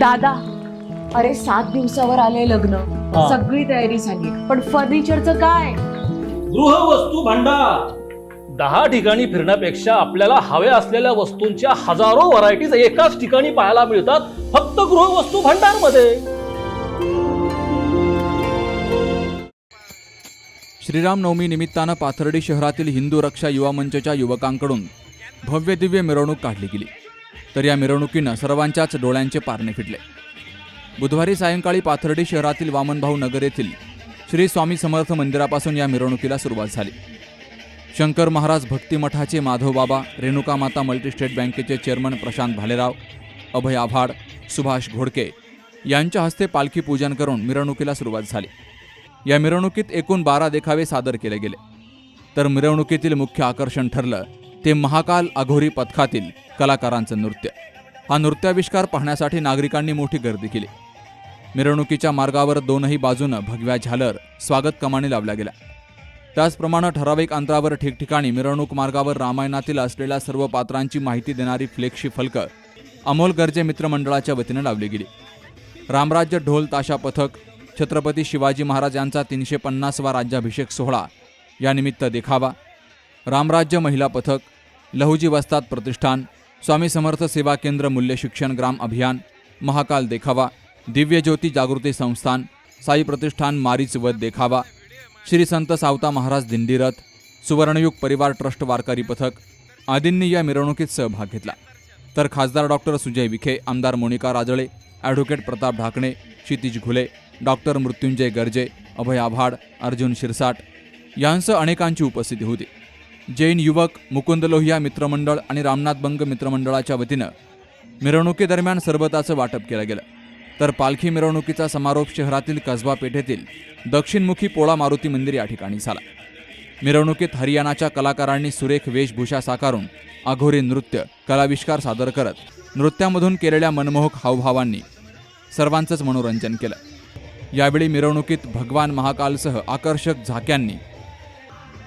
दादा अरे सात दिवसावर आले लग्न. हा. सगळी तयारी झाली. पण फर्निचरचं काय? गृहवस्तू भांडार. दहा ठिकाणी फिरण्यापेक्षा आपल्याला हव्या असलेल्या वस्तूंच्या हजारो व्हरायटीज एकाच ठिकाणी पाहायला मिळतात फक्त गृहवस्तू भांडारमध्ये श्रीरामनवमी निमित्तानं पाथर्डी शहरातील हिंदू रक्षा युवा मंचच्या युवकांकडून भव्य दिव्य मिरवणूक काढली गेली. तर या मिरवणुकीनं सर्वांच्याच डोळ्यांचे पारणे फिटले. बुधवारी सायंकाळी पाथर्डी शहरातील वामनभाऊ नगर येथील श्री स्वामी समर्थ मंदिरापासून या मिरवणुकीला सुरुवात झाली. शंकर महाराज भक्ती मठाचे माधवबाबा रेणुका माता मल्टीस्टेट बँकेचे चेअरमन प्रशांत भालेराव अभय आव्हाड सुभाष घोडके यांच्या हस्ते पालखी पूजन करून मिरवणुकीला सुरुवात झाली. या मिरवणुकीत एकूण बारा देखावे सादर केले गेले. तर मिरवणुकीतील मुख्य आकर्षण ठरलं ते महाकाल अघोरी पथकातील कलाकारांचं नृत्य. हा नृत्याविष्कार पाहण्यासाठी नागरिकांनी मोठी गर्दी केली. मिरवणुकीच्या मार्गावर दोनही बाजूनं भगव्या झालर स्वागत कमानी लावल्या गेल्या. त्याचप्रमाणे ठराविक अंतरावर ठिकठिकाणी मिरवणूक मार्गावर रामायणातील असलेल्या सर्व पात्रांची माहिती देणारी फ्लेक्शी फलकं अमोल गर्जे मित्रमंडळाच्या वतीनं लावली गेली. रामराज्य ढोल ताशा पथक छत्रपती शिवाजी महाराज यांचा तीनशे पन्नासवा राज्याभिषेक सोहळा यानिमित्त देखावा. रामराज्य महिला पथक लहुजी वस्ताद प्रतिष्ठान स्वामी समर्थ सेवा केंद्र मूल्य शिक्षण ग्राम अभियान महाकाल देखावा दिव्य ज्योती जागृती संस्थान साई प्रतिष्ठान मारीच वध देखावा श्री संत सावता महाराज दिंडीरथ सुवर्णयुग परिवार ट्रस्ट वारकरी पथक आदींनी या मिरवणुकीत सहभाग घेतला. तर खासदार डॉक्टर सुजय विखे आमदार मोनिका राजळे ॲडव्होकेट प्रताप ढाकणे क्षितिज घुले डॉक्टर मृत्युंजय गर्जे अभय आव्हाड अर्जुन शिरसाट यांसह अनेकांची उपस्थिती होती. जैन युवक मुकुंद लोहिया मित्रमंडळ आणि रामनाथ बंग मित्रमंडळाच्या वतीनं मिरवणुकीदरम्यान सरबताचं वाटप केलं गेलं. तर पालखी मिरवणुकीचा समारोप शहरातील कसबा पेठेतील दक्षिणमुखी पोळा मारुती मंदिर या ठिकाणी झाला. मिरवणुकीत हरियाणाच्या कलाकारांनी सुरेख वेशभूषा साकारून अघोरी नृत्य कलाविष्कार सादर करत नृत्यामधून केलेल्या मनमोहक हावभावांनी सर्वांचंच मनोरंजन केलं. यावेळी मिरवणुकीत भगवान महाकालसह आकर्षक झाक्यांनी